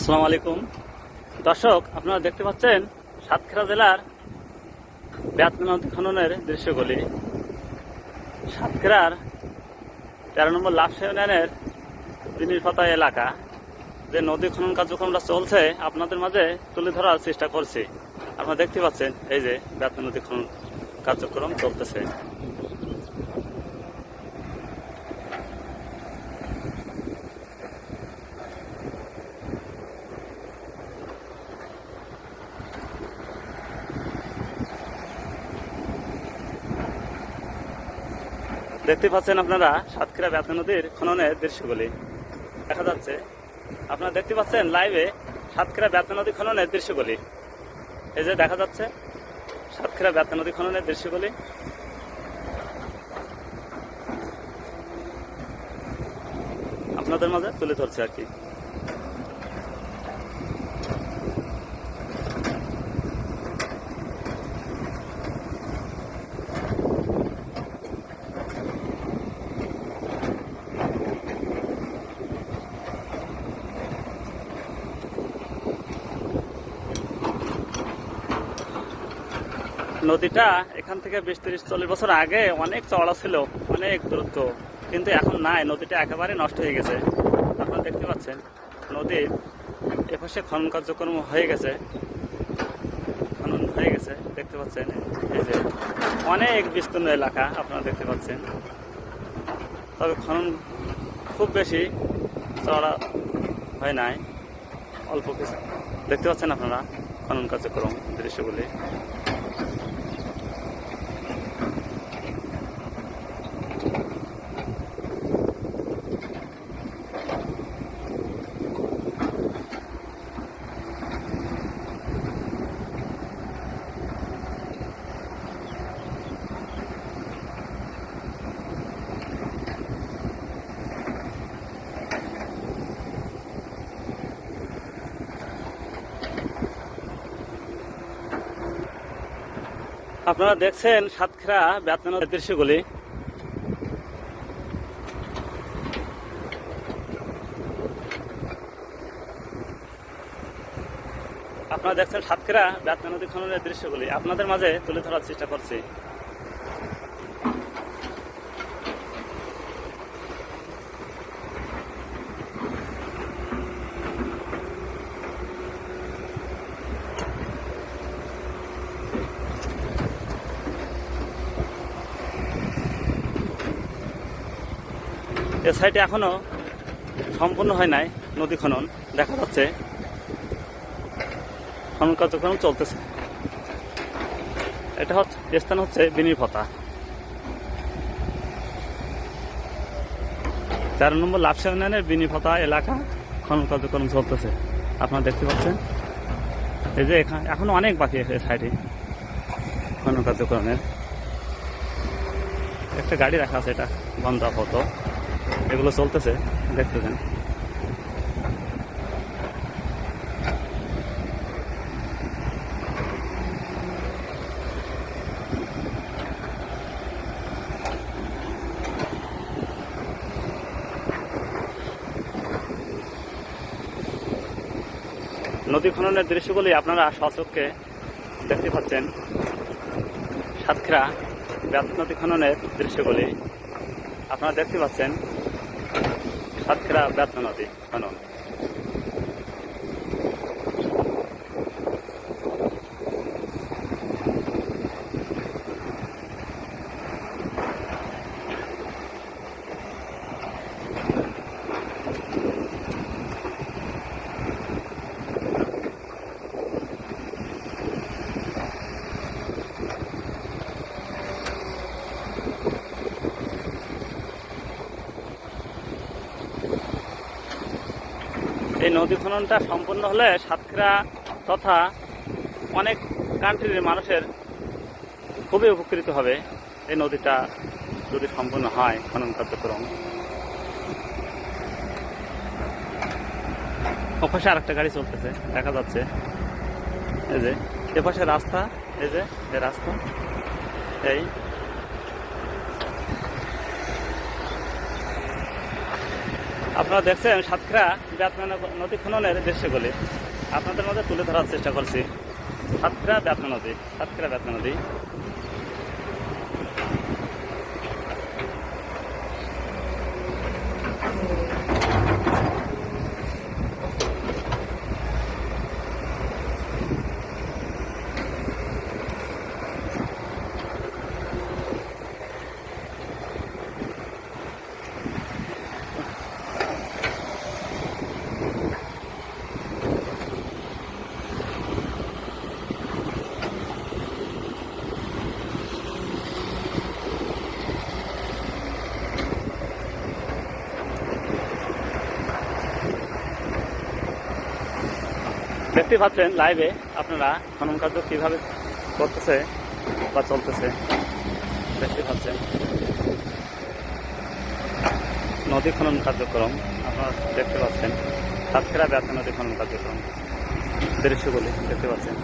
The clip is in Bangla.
আসসালামু আলাইকুম। দর্শক, আপনারা দেখতে পাচ্ছেন সাতক্ষীরা জেলার বেতনা নদী খননের দৃশ্যগুলি। সাতক্ষীরার তেরো নম্বর লাভসা ইউনিয়নের বিনির্ফতা এলাকা, যে নদী খনন কার্যক্রমটা চলছে, আপনাদের মাঝে তুলে ধরার চেষ্টা করছি। আপনারা দেখতে পাচ্ছেন, এই যে বেতনা নদী খনন কার্যক্রম চলতেছে। দেখতে পাচ্ছেন আপনারা সাতক্ষীরা বেতন নদীর খননের দৃশ্যগুলি। দেখা যাচ্ছে, আপনারা দেখতে পাচ্ছেন লাইভে সাতক্ষীরা বেতন নদী খননের দৃশ্যগুলি। এই যে দেখা যাচ্ছে, সাতক্ষীরা বেতন নদী খননের দৃশ্যগুলি। আপনাদের মাঝে তুলে ধরছে আর কি। নদীটা এখান থেকে বিশ তিরিশ চল্লিশ বছর আগে অনেক চওড়া ছিল, অনেক দূরত্ব। কিন্তু এখন নাই, নদীটা একেবারে নষ্ট হয়ে গেছে। আপনারা দেখতে পাচ্ছেন নদীর এপাশে খনন কার্যক্রম হয়ে গেছে। খনন হয়ে গেছে, দেখতে পাচ্ছেন। এই যে অনেক বিস্তীর্ণ এলাকা আপনারা দেখতে পাচ্ছেন। তবে খনন খুব বেশি চওড়া হয় নাই। অল্প কিছু দেখতে পাচ্ছেন আপনারা খনন কার্যক্রম দৃশ্যগুলি। আপনারা দেখছেন সাতক্ষীরা বেতনের দৃশ্যগুলি। আপনারা দেখছেন সাতক্ষীরা বেতনা নদী খননের দৃশ্যগুলি। আপনাদের মাঝে তুলে ধরার চেষ্টা করছি। এ সাইডে এখনও সম্পূর্ণ হয় নাই, নদী খনন, দেখা যাচ্ছে। খনন কার্যক্রম চলতেছে। এটা হচ্ছে স্থান হচ্ছে বিনির্ভতা তেরো নম্বর লাভসা ইউনিয়নের বিনির্ভতা এলাকা খনন কার্যক্রম চলতেছে। আপনারা দেখতে পাচ্ছেন। এই যে এখানে এখনও অনেক বাকি আছে সাইডে খনন কার্যক্রমের। একটা গাড়ি রাখা আছে, এটা বন্ধ আপাতত এগুলো চলতেছে। দেখতেছেন। নদী খননের দৃশ্যগুলি আপনারা সচক্ষে দেখতে পাচ্ছেন। সাতক্ষীরা ব্যাত নদী খননের দৃশ্যগুলি আপনারা দেখতে পাচ্ছেন। সাতক্ষীরা ব্যাত নদী এই নদী খননটা সম্পূর্ণ হলে সাতক্ষীরা তথা অনেক কান্ট্রির মানুষের খুবই উপকৃত হবে। এই নদীটা যদি সম্পূর্ণ হয়, খনন কার্যক্রম। ওপাশে আরেকটা গাড়ি চলতেছে, দেখা যাচ্ছে। এই যে, এপাশে রাস্তা, এই যে রাস্তা। এই আপনারা দেখছেন সাতক্ষীরা ব্যাতনা নদী খননের দৃশ্যগুলি। আপনাদের মধ্যে তুলে ধরার চেষ্টা করছি। সাতক্ষীরা ব্যাতনা নদী, সাতক্ষীরা ব্যাতনা নদী। দেখতে পাচ্ছেন লাইভে আপনারা খনন কার্য কীভাবে করতেছে বা চলতেছে দেখতে পাচ্ছেন। নদী খনন কার্যক্রম, আপনারা দেখতে পাচ্ছেন। সাতক্ষীরা ব্যাসা নদী খনন কার্যক্রম, দৃশ্যগুলি দেখতে পাচ্ছেন।